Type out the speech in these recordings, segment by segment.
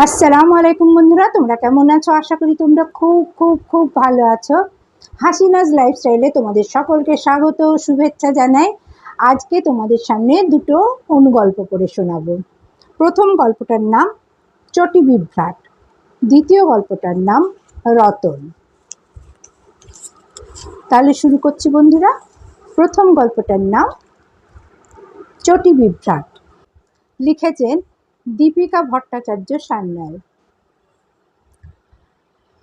আসসালামু আলাইকুম বন্ধুরা, তোমরা কেমন আছো? আশা করি তোমরা খুব খুব খুব ভালো আছো। হাসিনাজ লাইফস্টাইলে তোমাদের সকলকে স্বাগত, শুভেচ্ছা জানাই। আজকে তোমাদের সামনে দুটো অনুগল্প করে শোনাবো। প্রথম গল্পটার নাম চটি বিভ্রাট, দ্বিতীয় গল্পটার নাম রতন। তাহলে শুরু করছি বন্ধুরা। প্রথম গল্পটার নাম চটি বিভ্রাট। লিখেছেন দীপিকা ভট্টাচার্য সান্যাল।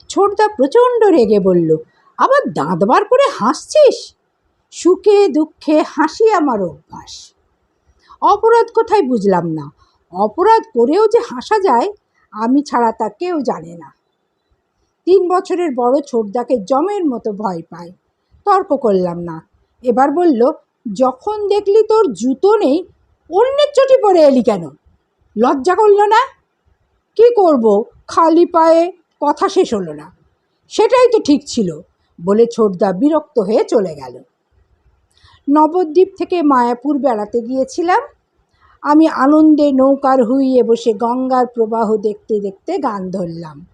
ছোটদা প্রচণ্ড রেগে বলল, আবার দাঁত বার করে হাসছিস? সুখে দুঃখে হাসি আমার অভ্যাস। অপরাধ কোথায় বুঝলাম না। অপরাধ করেও যে হাসা যায়, আমি ছাড়া তা কেউ জানে না। তিন বছরের বড় ছোটদাকে জমের মতো ভয় পায়। তর্ক করলাম না। এবার বলল, যখন দেখলি তোর জুতো নেই, অন্যের চটি পরে এলি কেন? লজ্জা করল না? কি করব? খালি পায়ে কথা শেষ হলো না। সেটাই তো ঠিক ছিল বলে ছোটদা বিরক্ত হয়ে চলে গেল। নবদ্বীপ থেকে মায়াপুর বেড়াতে গিয়েছিলাম। আমি আনন্দে নৌকার হুইয়ে বসে গঙ্গার প্রবাহ দেখতে দেখতে গান ধরলাম।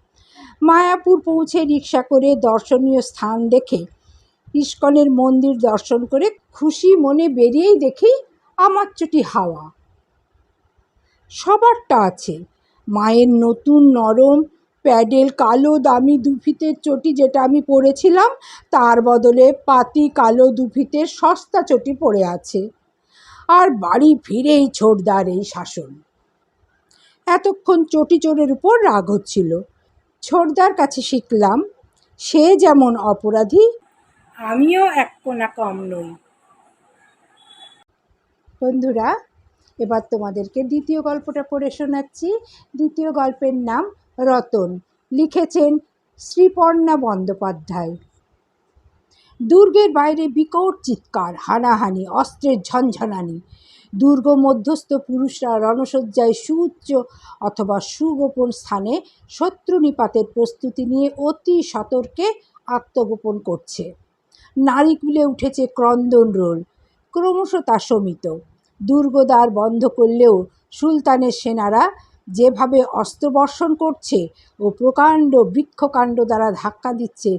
মায়াপুর পৌঁছে রিক্সা করে দর্শনীয় স্থান দেখে ইস্কনের মন্দির দর্শন করে খুশি মনে বেরিয়েই দেখি আমার চটি হাওয়া। সবারটা আছে। মায়ের নতুন নরম প্যাডেল কালো দামি দুফিতের চটি যেটা আমি পরেছিলাম, তার বদলে পাতি কালো দুফিতের সস্তা চটি পড়ে আছে। আর বাড়ি ফিরেই ছোটদার এই শাসন। এতক্ষণ চটি চোরের উপর রাগ হচ্ছিল। ছোটদার কাছে শিখলাম, সে যেমন অপরাধী, আমিও এক কোনা কম নই। বন্ধুরা এবার তোমাদেরকে দ্বিতীয় গল্পটা পড়ে শোনাচ্ছি। দ্বিতীয় গল্পের নাম রতন। লিখেছেন শ্রীপর্ণা বন্দ্যোপাধ্যায়। দুর্গের বাইরে বিকট চিৎকার, হানাহানি, অস্ত্রের ঝনঝনানি। দুর্গ মধ্যস্থ পুরুষরা রণসজ্জায় সুউচ্চ অথবা সুগোপন স্থানে শত্রু নিপাতের প্রস্তুতি নিয়ে অতি সতর্কে আত্মগোপন করছে। নারীকুলে উঠেছে ক্রন্দন রোল। ক্রমশ তা শমিত। দুর্গদ্বার বন্ধ করলেও সুলতানের সেনারা যেভাবে অস্ত্রবর্ষণ করছে ও প্রকাণ্ড বৃক্ষকাণ্ড দ্বারা ধাক্কা দিচ্ছে,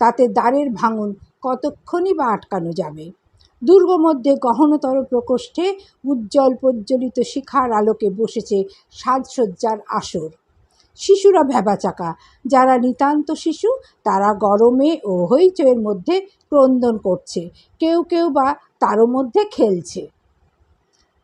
তাতে দ্বারের ভাঙন কতক্ষণই বা আটকানো যাবে? দুর্গ মধ্যে গহনতর প্রকোষ্ঠে উজ্জ্বল প্রজ্বলিত শিখার আলোকে বসেছে সাজসজ্জার আসর। শিশুরা ভ্যাবাচাকা যারা নিতান্ত শিশু, তারা গরমে ও হইচইয়ের মধ্যে ক্রন্দন করছে। কেউ কেউ বা তারও মধ্যে খেলছে।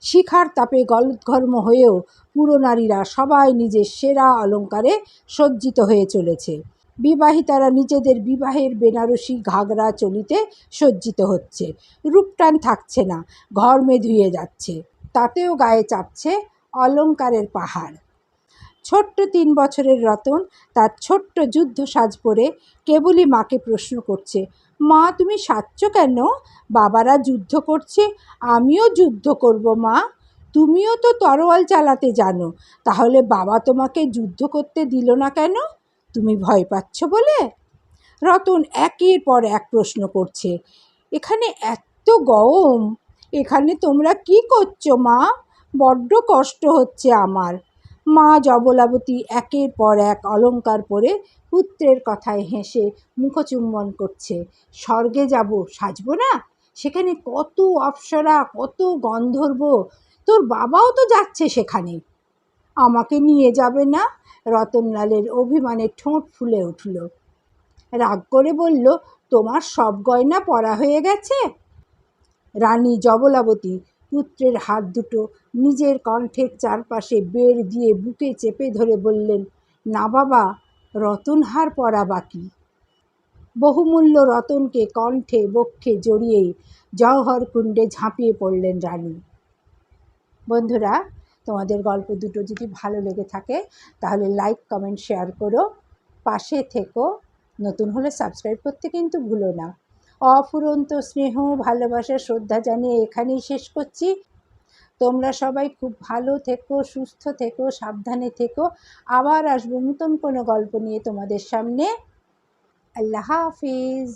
শিখার তাপে গলৎঘর্ম হয়েও পুরো নারীরা সবাই নিজের সেরা অলঙ্কারে সজ্জিত হয়ে চলেছে। বিবাহিতারা নিজেদের বিবাহের বেনারসি ঘাগরা চলিতে সজ্জিত হচ্ছে। রূপটান থাকছে না ঘর্মে ধুয়ে যাচ্ছে। তাতেও গায়ে চাপছে অলঙ্কারের পাহাড়। ছোট্ট তিন বছরের রতন তার ছোট্ট যুদ্ধ সাজ পরে কেবলই মাকে প্রশ্ন করছে মা, তুমি সাজছ কেন? বাবারা যুদ্ধ করছে, আমিও যুদ্ধ করব মা। তুমিও তো তরোয়াল চালাতে জানো, তাহলে বাবা তোমাকে যুদ্ধ করতে দিল না কেন? তুমি ভয় পাচ্ছ বলে? রতন একের পর এক প্রশ্ন করছে, এখানে এত গরম, এখানে তোমরা কি করছ মা? বড্ড কষ্ট হচ্ছে আমার। মা জবলাবতী একের পর এক অলঙ্কার পরে পুত্রের কথায় হেসে মুখচুম্বন করছে। স্বর্গে যাব, সাজবো না? সেখানে কত অপ্সরা, কত গন্ধর্ব, তোর বাবাও তো যাচ্ছে সেখানে। আমাকে নিয়ে যাবে না? রতনলালের অভিমানে ঠোঁট ফুলে উঠল। রাগ করে বলল, তোমার সব গয়না পরা হয়ে গেছে? রানী জবলাবতী পুত্রের হাত দুটো নিজের কণ্ঠের চারপাশে বেড় দিয়ে বুকে চেপে ধরে বললেন, না বাবা রতনহার পরা বাকি। বহুমূল্য রতনকে কণ্ঠে বক্ষে জড়িয়েই জওহর কুণ্ডে ঝাঁপিয়ে পড়লেন রানী। বন্ধুরা, তোমাদের গল্প দুটো যদি ভালো লেগে থাকে, তাহলে লাইক, কমেন্ট, শেয়ার করো। পাশে থেকো। নতুন হলে সাবস্ক্রাইব করতে কিন্তু ভুলো না। অফুরন্ত স্নেহ, ভালোবাসা, শ্রদ্ধা জানিয়ে এখানেই শেষ করছি। তোমরা সবাই খুব ভালো থেকো, সুস্থ থেকো, সাবধানে থেকো। আবার আসব নতুন কোনো গল্প নিয়ে তোমাদের সামনে। আল্লাহ হাফিজ।